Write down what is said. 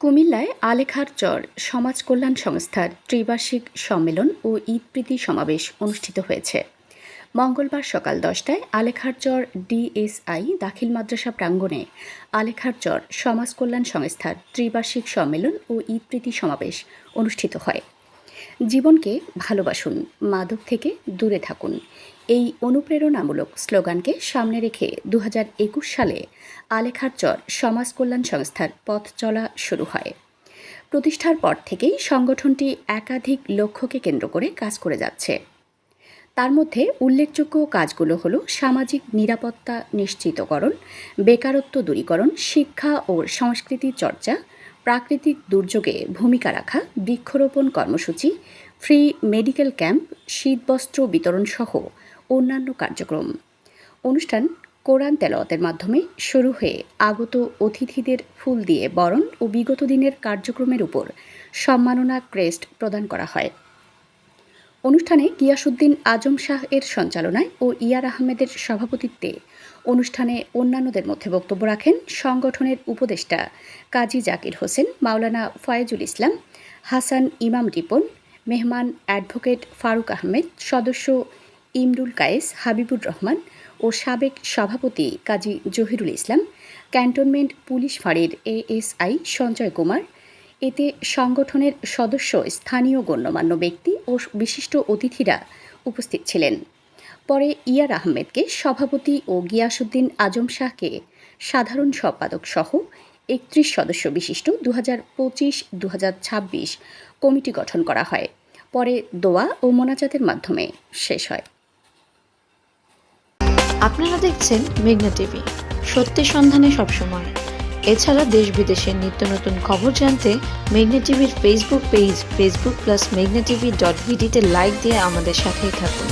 কুমিল্লায় আলেখার চর সমাজ কল্যাণ সংস্থার ত্রিবার্ষিক সম্মেলন ও ঈদপ্রীতি সমাবেশ অনুষ্ঠিত হয়েছে। মঙ্গলবার সকাল দশটায় আলেখার চর ডিএসআই দাখিল মাদ্রাসা প্রাঙ্গণে আলেখার চর সমাজ কল্যাণ সংস্থার ত্রিবার্ষিক সম্মেলন ও ঈদপ্রীতি সমাবেশ অনুষ্ঠিত হয়। জীবনকে ভালোবাসুন মাদক থেকে দূরে থাকুন। এই অনুপ্রেরণামূলক স্লোগানকে সামনে রেখে দু হাজার একুশ সালে আলেখার চর সমাজ কল্যাণ সংস্থার পথ চলা শুরু হয়। প্রতিষ্ঠার পর থেকেই সংগঠনটি একাধিক লক্ষ্যকে কেন্দ্র করে কাজ করে যাচ্ছে। তার মধ্যে উল্লেখযোগ্য কাজগুলো হলো সামাজিক নিরাপত্তা নিশ্চিতকরণ, বেকারত্ব দূরীকরণ, শিক্ষা ও সংস্কৃতি চর্চা প্রাকৃতিক দুর্যোগে ভূমিকা রাখা বৃক্ষরোপণ কর্মসূচি, ফ্রি মেডিকেল ক্যাম্প, শীতবস্ত্র বিতরণ সহ অন্যান্য কার্যক্রম। অনুষ্ঠান কোরআন তেলাওয়াতের মাধ্যমে শুরু হয়ে আগত অতিথিদের ফুল দিয়ে বরণ ও বিগত দিনের কার্যক্রমের উপর সম্মাননা ক্রেস্ট প্রদান করা হয়। অনুষ্ঠানে গিয়াসুদ্দিন আজম শাহ এর সঞ্চালনায় ও ইয়ার আহমেদের সভাপতিত্বে অনুষ্ঠানে অন্যান্যদের মধ্যে বক্তব্য রাখেন সংগঠনের উপদেষ্টা কাজী জাকির হোসেন, মাওলানা ফয়েজুল ইসলাম, হাসান ইমাম রিপন, মেহমান অ্যাডভোকেট ফারুক আহমেদ, সদস্য ইমরুল কায়েস, হাবিবুর রহমান ও সাবেক সভাপতি কাজী জহিরুল ইসলাম, ক্যান্টনমেন্ট পুলিশ ফাঁড়ির এএসআই সঞ্জয় কুমার, এতে সংগঠনের সদস্য স্থানীয় গণ্যমান্য ব্যক্তি ও বিশিষ্ট অতিথিরা উপস্থিত ছিলেন। পরে ইয়ার আহমেদকে সভাপতি ও গিয়াসুদ্দিন আজম শাহকে সাধারণ সম্পাদক সহ একত্রিশ সদস্য বিশিষ্ট দু হাজার পঁচিশ দু হাজার ছাব্বিশ কমিটি গঠন করা হয়। পরে দোয়া ও মোনাজাতের মাধ্যমে শেষ হয়। আপনারা দেখছেন মেঘনা টিভি। সত্যি সন্ধানে সবসময়। এছাড়া দেশ বিদেশের নিত্য নতুন খবর জানতে মেঘনা টিভির ফেসবুক পেজ ফেসবুক প্লাস মেঘনা টিভি ডট ভিডিতে লাইক দিয়ে আমাদের সাথেই থাকুন।